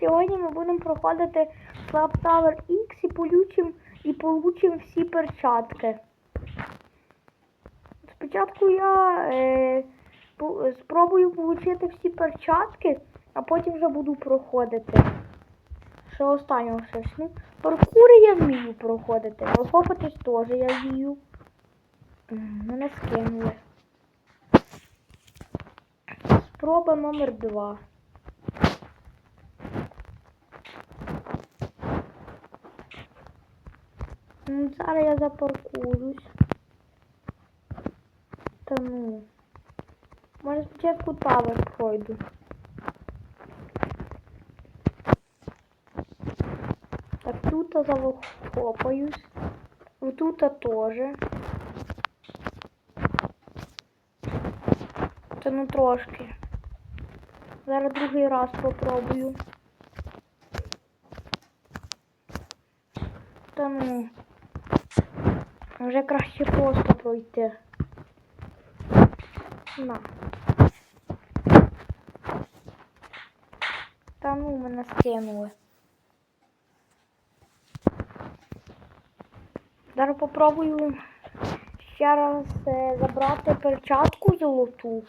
Сьогодні ми будемо проходити Slap Tower X і получим, і получим всі перчатки. Спочатку я е, спробую отримати всі перчатки, а потім вже буду проходити. Ще останнього щось. Ну, паркури я вмію проходити. Розхопитись теж я вмію. Мене скинули. Спроба номер два. Зараз я запаркуюсь. Та ну. Може спочатку тавер пройду. Так, тут захопаюсь. Тут теж. Та ну трошки. Зараз другий раз попробую. Та ну. Вже краще просто пройти. На. Та ну мене скинули. Зараз попробую ще раз е, забрати перчатку золоту.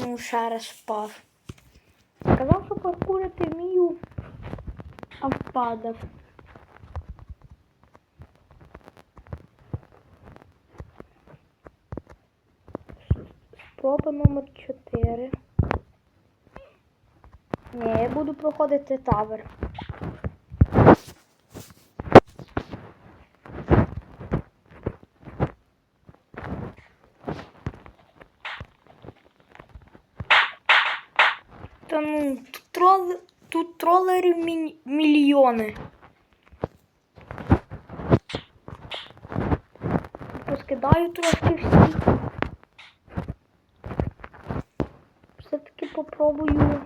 Ну, ще раз впав. Паркурити вмію, а впадав. Спроба номер 4. Ні, я буду проходити тавер. Та ну, трол... тут тролерів мі... мільйони. Поскидаю трошки всі. Все-таки попробую.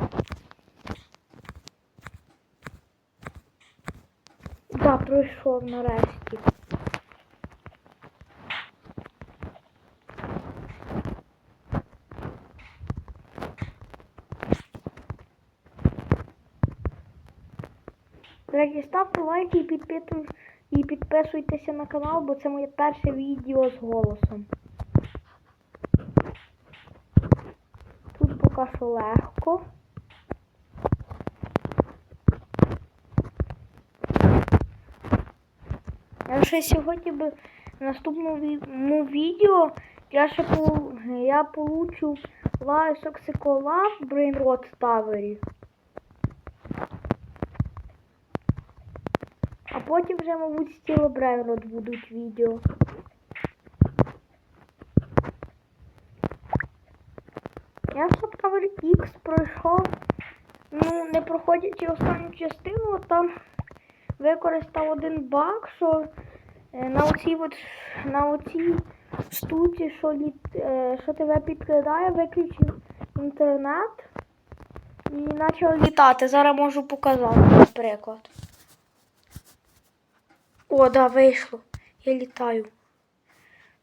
Да, пройшов нарешті. Друзі, ставте лайки і, підпиту- і підписуйтеся на канал, бо це моє перше відео з голосом. Тут поки що легко. Я ще сьогодні би в наступному відео я ще по, я получу лайсоксикола в Брейнрод Тавері. Потім вже, мабуть, стіло Брейнрод будуть відео. Я в Tower X пройшов, ну, не проходячи останню частину, там використав один баг, що е, на оцій от, на оцій штуці, що, літ, е, що тебе підкидає, виключив інтернет і почав літати. Зараз можу показати, наприклад. О, да, вийшло. Я літаю.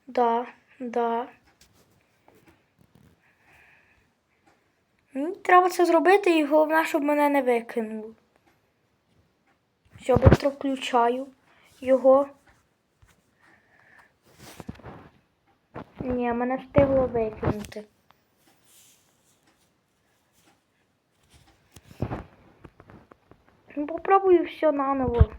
Да, да. Мені треба це зробити і головне, щоб мене не викинуло. Все, быстро включаю його. Ні, мене встигло викинути. Ну, попробую все наново.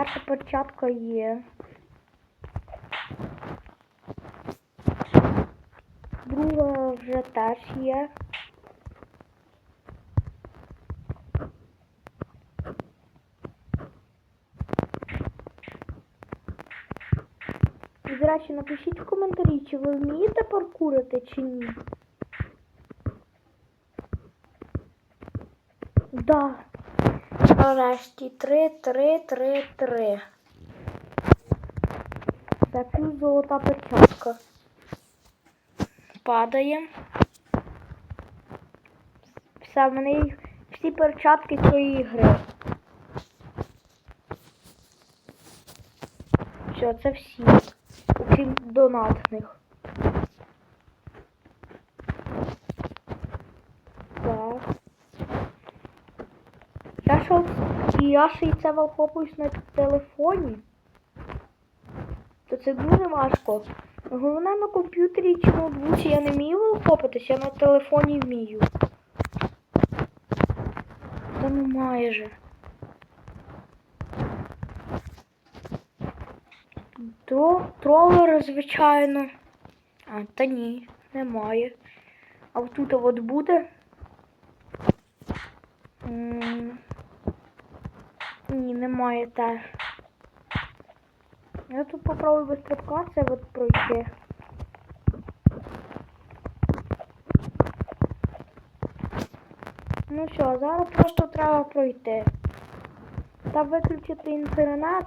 Перша перчатка є. Друга вже теж є. І, напишіть в коментарі, чи ви вмієте паркурити, чи ні. Да. Нарешті три, три, три, три. Це плюс золота перчатка. Падає. Все, в мене їх всі перчатки цієї гри. Все, це всі. Окрім донатних. Так. Я що, я ще й це вихоплююсь на телефоні. То це дуже важко. Головне на комп'ютері чи ноутбуці я не вмію вихопитись, я на телефоні вмію. Та ну майже. Тро, тролер, звичайно. А, та ні, немає. А тут от буде. М, немає теж. Я тут попробую без це от пройти. Ну що, зараз просто треба пройти. Та виключити інтернет.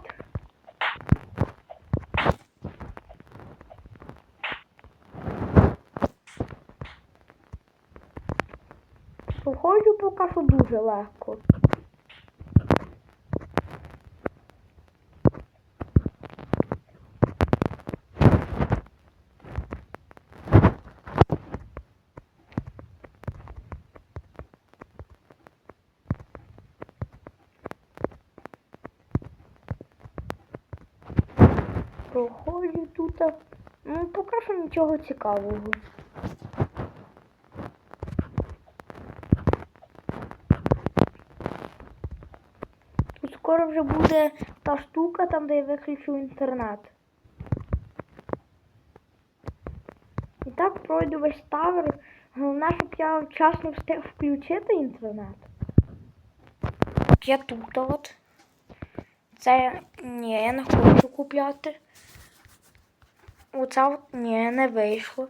Походжу поки що дуже легко. Проходжу тут. Ну, поки що нічого цікавого. Тут скоро вже буде та штука, там, де я виключу інтернет. І так пройду весь тавер. Головне, щоб я вчасно встиг включити інтернет. Я тут от. Це ні, я не хочу купляти. Оце ні, не вийшло.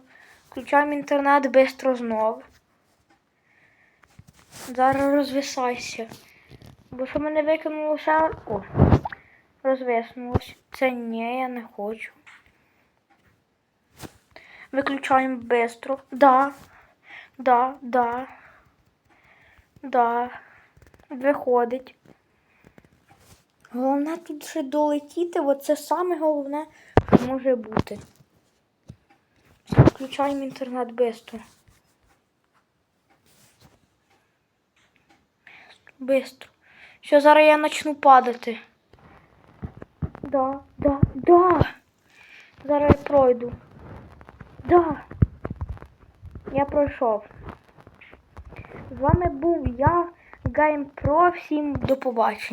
Включаємо інтернет бистро знов. Зараз розвисайся. Бо що мене викинуло ще. О, розвиснулось. Це ні, я не хочу. Виключаємо бистро. Да. Да, да. Да. Виходить. Головне тут ще долетіти, бо це саме головне, що може бути. Включаємо інтернет бистро. Бистро. Що зараз я почну падати. Да, да, да. Зараз я пройду. Да. Я пройшов. З вами був я, GamePro. Всім до побачення.